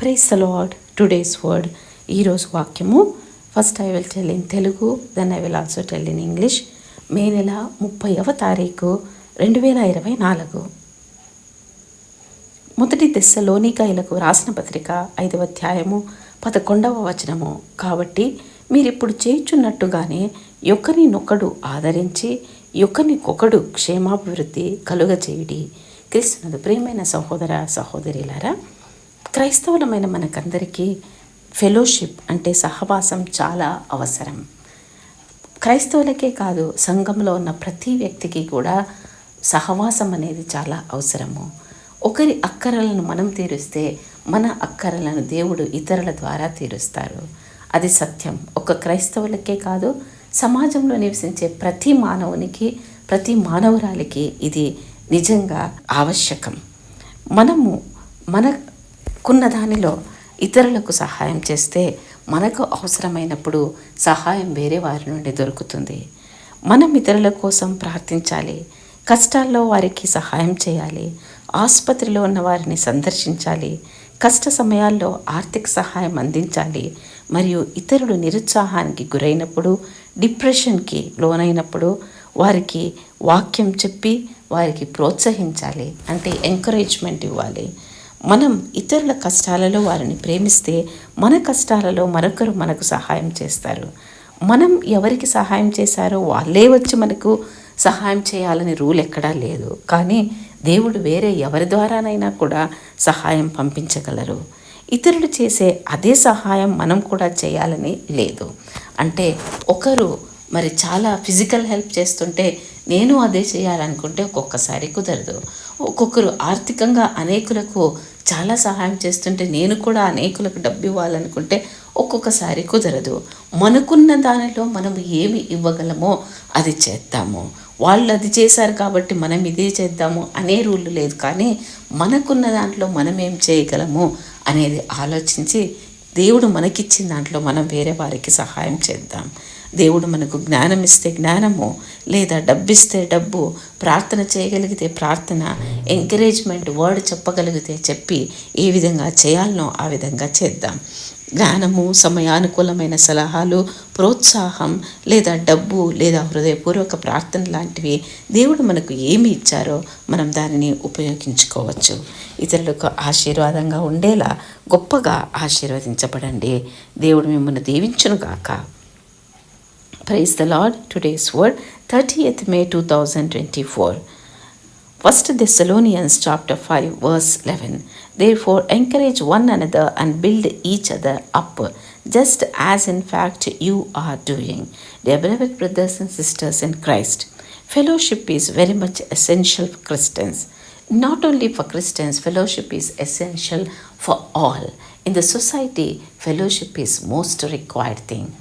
Price lord today's word ఈరోజు వాక్యము. First I will tell in Telugu then I will also tell in English May నెల ముప్పైవ తారీఖు రెండు వేల ఇరవై నాలుగు. మొదటి దశలోనికాయలకు రాసిన పత్రిక ఐదవ అధ్యాయము పదకొండవ వచనము. కాబట్టి మీరిప్పుడు చేయుచున్నట్టుగానే ఒకరినొకడు ఆదరించి ఒకరికొకడు క్షేమాభివృద్ధి కలుగజేయుడి. క్రీస్తునదు ప్రియమైన సహోదర సహోదరిలారా క్రైస్తవులమైన మనకందరికీ ఫెలోషిప్ అంటే సహవాసం చాలా అవసరం. క్రైస్తవులకే కాదు సంఘంలో ఉన్న ప్రతి వ్యక్తికి కూడా సహవాసం అనేది చాలా అవసరము. ఒకరి అక్కరలను మనం తీరుస్తే మన అక్కరలను దేవుడు ఇతరుల ద్వారా తీరుస్తారు. అది సత్యం. ఒక క్రైస్తవులకే కాదు సమాజంలో నివసించే ప్రతి మానవునికి ప్రతి మానవురాలికి ఇది నిజంగా ఆవశ్యకం. మనము మన మనకున్న దానిలో ఇతరులకు సహాయం చేస్తే మనకు అవసరమైనప్పుడు సహాయం వేరే వారి నుండి దొరుకుతుంది. మనం ఇతరుల కోసం ప్రార్థించాలి కష్టాల్లో వారికి సహాయం చేయాలి ఆసుపత్రిలో ఉన్న వారిని సందర్శించాలి కష్ట సమయాల్లో ఆర్థిక సహాయం అందించాలి మరియు ఇతరులు నిరుత్సాహానికి గురైనప్పుడు డిప్రెషన్కి లోనైనప్పుడు వారికి వాక్యం చెప్పి వారికి ప్రోత్సహించాలి అంటే ఎంకరేజ్మెంట్ ఇవ్వాలి. మనం ఇతరుల కష్టాలలో వారిని ప్రేమిస్తే మన కష్టాలలో మరొకరు మనకు సహాయం చేస్తారు. మనం ఎవరికి సహాయం చేశారో వాళ్ళే వచ్చి మనకు సహాయం చేయాలని రూల్ ఎక్కడా లేదు. కానీ దేవుడు వేరే ఎవరి ద్వారానైనా కూడా సహాయం పంపించగలరు. ఇతరులు చేసే అదే సహాయం మనం కూడా చేయాలని లేదు. అంటే ఒకరు మరి చాలా ఫిజికల్ హెల్ప్ చేస్తుంటే నేను అదే చేయాలనుకుంటే ఒక్కొక్కసారి కుదరదు. ఒక్కొక్కరు ఆర్థికంగా అనేకులకు చాలా సహాయం చేస్తుంటే నేను కూడా అనేకులకు డబ్బు ఇవ్వాలనుకుంటే ఒక్కొక్కసారి కుదరదు. మనకున్న దానిలో మనం ఏమి ఇవ్వగలమో అది చేద్దాము. వాళ్ళు అది చేశారు కాబట్టి మనం ఇదే చేద్దాము అనే రూల్ లేదు. కానీ మనకున్న దాంట్లో మనం ఏం చేయగలము అనేది ఆలోచించి దేవుడు మనకిచ్చిన దాంట్లో మనం వేరే వారికి సహాయం చేద్దాం. దేవుడు మనకు జ్ఞానం ఇస్తే జ్ఞానము లేదా డబ్బిస్తే డబ్బు ప్రార్థన చేయగలిగితే ప్రార్థన ఎంకరేజ్మెంట్ వర్డ్ చెప్పగలిగితే చెప్పి ఏ విధంగా చేయాలనో ఆ విధంగా చేద్దాం. జ్ఞానము సమయానుకూలమైన సలహాలు ప్రోత్సాహం లేదా డబ్బు లేదా హృదయపూర్వక ప్రార్థన లాంటివి దేవుడు మనకు ఏమి ఇచ్చారో మనం దానిని ఉపయోగించుకోవచ్చు. ఇతరులకు ఆశీర్వాదంగా ఉండేలా గొప్పగా ఆశీర్వదించబడండి. దేవుడు మిమ్మల్ని దీవించునుగాక. Praise the Lord. Today's word, 30th May 2024. 1 Thessalonians chapter 5 verse 11. Therefore encourage one another and build each other up, just as in fact you are doing. Dear beloved brothers and sisters in Christ, fellowship is very much essential for Christians. Not only for Christians, fellowship is essential for all. In the society, fellowship is most required thing.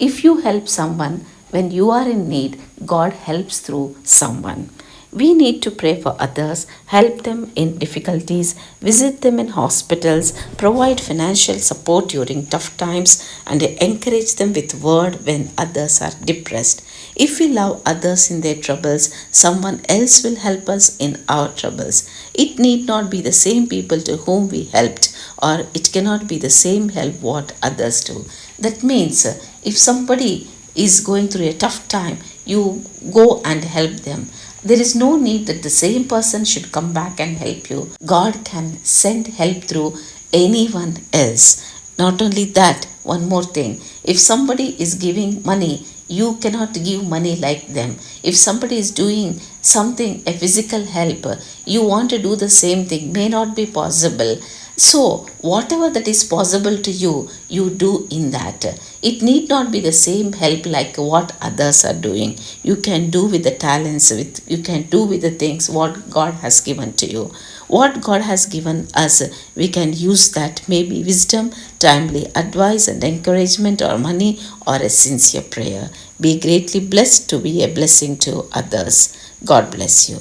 If you help someone when you are in need, God helps through someone. We need to pray for others, help them in difficulties, visit them in hospitals, provide financial support during tough times, and encourage them with word when others are depressed. If we love others in their troubles, someone else will help us in our troubles. It need not be the same people to whom we helped, or it cannot be the same help what others do. That means if somebody is going through a tough time, you go and help them. There is no need that the same person should come back and help you. God can send help through anyone else. Not only that, one more thing. If somebody is giving money, you cannot give money like them. If somebody is doing something, a physical help, you want to do the same thing, may not be possible. So, whatever that is possible to you, you do in that. It need not be the same help like what others are doing. You can do with the talents, with you can do with the things what God has given to you. What God has given us, we can use that. Maybe wisdom, timely advice, and encouragement, or money, or a sincere prayer. Be greatly blessed to be a blessing to others. God bless you.